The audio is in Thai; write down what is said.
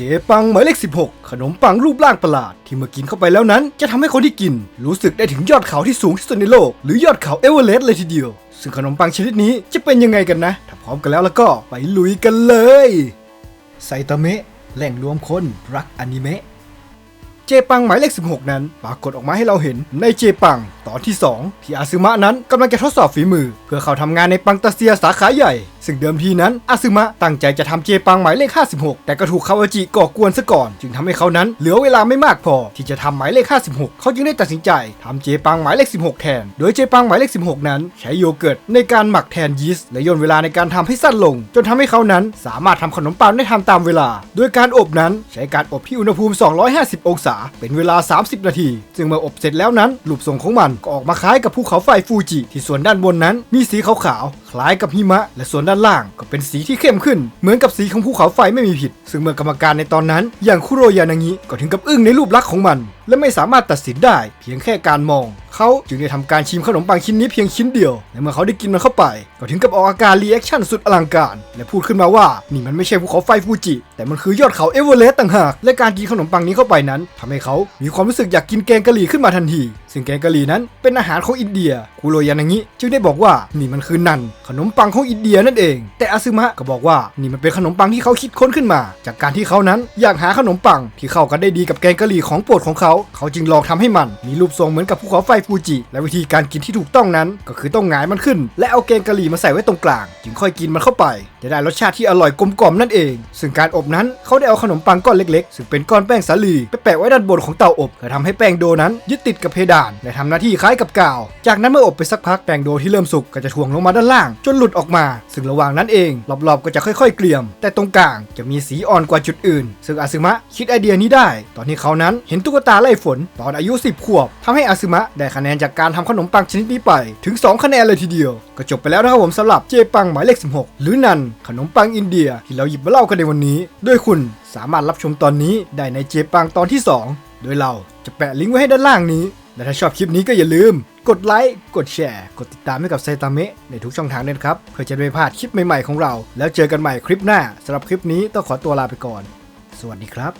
เจปังหมายเลข 16 ขนมปังรูปร่างประหลาด ที่เมื่อกินเข้าไปแล้วนั้น จะทำให้คนที่กิน รู้สึกได้ถึงยอดเขาที่สูงที่สุดในโลก หรือยอดเขาเอเวอเรสต์เลยทีเดียว ซึ่งขนมปังชนิดนี้จะเป็นยังไงกันนะ ถ้าพร้อมกันแล้วแล้วก็ไปลุยกันเลยไซตามะแหล่งรวมคนรักอนิเมะเจปังหมายเลข 16 นั้น ปรากฏออกมาให้เราเห็นในเจปังตอนที่ 2 ที่อาซึมะนั้นกำลังจะทดสอบฝีมือ เพื่อเขาทำงานในปังตาเซียสาขาใหญ่ ซึ่งเดิมทีนั้นอาซึมะตั้งใจจะทำเจปังหมายเลข 56 แต่ก็ถูกคาวาจิก่อกวนซะก่อน จึงทำให้เขานั้นเหลือเวลาไม่มากพอ ที่จะทำหมายเลข 56 เขาจึงได้ตัดสินใจทำเจปังหมายเลข 16 แทน โดยเจปังหมายเลข 16 นั้น ใช้โยเกิร์ตในการหมักแทนยีสต์และย่นเวลาในการทำให้สั้นลง จนทำให้เขานั้นสามารถทำขนมปังได้ทันตามเวลา โดยการอบนั้นใช้การอบที่อุณหภูมิ 250 องศา เป็นเวลา 30 นาที ซึ่งเมื่ออบเสร็จแล้วนั้นรูปทรงของมันก็ออกมาคล้ายกับภูเขาไฟฟูจิที่ส่วนด้านบนนั้น มีสีขาวๆคล้ายกับหิมะ และส่วนด้านล่างก็เป็นสีที่เข้มขึ้น เหมือนกับสีของภูเขาไฟไม่มีผิด ซึ่งเมื่อกรรมการในตอนนั้น อย่างคุโรยานางิก็ถึงกับอึ้งในรูปลักษณ์ของมัน และไม่สามารถตัดสินได้ เพียงแค่การมอง เขาจึงได้ทำการชิมขนมปังชิ้นนี้เพียงชิ้นเดียวและเมื่อเขาได้กินมันเข้าไป ก็ถึงกับออกอาการรีแอคชั่นสุดอลังการ และพูดขึ้นมาว่านี่มันไม่ใช่ภูเขาไฟฟูจิ แต่มันคือยอดเขาเอเวอเรสต์ต่างหากและการกินขนมปังนี้เข้าไปนั้นทำให้เขามีความรู้สึกอยากกินแกงกะหรี่ขึ้นมาทันที ซึ่งแกงกะหรี่นั้นเป็นอาหารของอินเดียคุโรยานางิจึงได้บอกว่านี่มันคือนันขนมปังของอินเดียนั่นเอง แต่อาซึมะก็บอกว่านี่มันเป็นขนมปังที่เขาคิดค้นขึ้นมา จากการที่เขานั้นอยากหาขนมปังที่เข้ากันได้ดีกับแกงกะหรี่ของโปรดของเขา เขาจึงลองทำให้มันมีรูปทรงเหมือนกับภูเขาไฟฟูจิ และวิธีการกินที่ถูกต้องนั้น ก็คือต้องหงายมันขึ้น และเอาแกงกะหรี่มาใส่ไว้ตรงกลาง จึงค่อยกินมันเข้าไป จะได้รสชาติที่อร่อยกลมกล่อมนั่นเอง ซึ่งการอบนั้นเขาได้เอาขนมปังก้อนเล็กๆ ซึ่งเป็นก้อนแป้งสาลีไปแปะไว้ด้านบนของเตาอบเพื่อทำให้แป้งโดนั้นยึดติดกับเพดานและทำหน้าที่คล้ายกับกาว จากนั้นเมื่ออบไปสักพักแป้งโดที่เริ่มสุกก็จะถ่วงลงมาด้านล่าง จนหลุดออกมา ซึ่งระหว่างนั้นเอง รอบๆก็จะค่อยๆ เกลี่ยม แต่ตรงกลางจะมีสีอ่อนกว่าจุดอื่น ซึ่งอาซึมะคิดไอเดียนี้ได้ ตอนที่เขานั้นเห็นตุ๊กตาไล่ฝนตอนอายุ 10 ขวบทำให้อาซึมะได้คะแนนจากการทำขนมปังชนิดนี้ไป ถึง 2 คะแนนเลยทีเดียว ก็จบไปแล้วนะครับผมสำหรับเจปังหมายเลข 16 หรือนันขนมปังอินเดียที่เราหยิบมาเล่ากันในวันนี้โดยคุณสามารถรับชมตอนนี้ได้ในเจปังตอนที่ 2 โดยเราจะแปะลิงก์ไว้ให้ด้านล่างนี้ และถ้าชอบคลิปนี้ก็อย่าลืม กดไลค์ กดแชร์ กดติดตามให้กับไซตามะในทุกช่องทางเลยครับ เพื่อจะไม่พลาดคลิปใหม่ๆของเรา แล้วเจอกันใหม่คลิปหน้าสำหรับคลิปนี้ต้องขอตัวลาไปก่อน สวัสดีครับ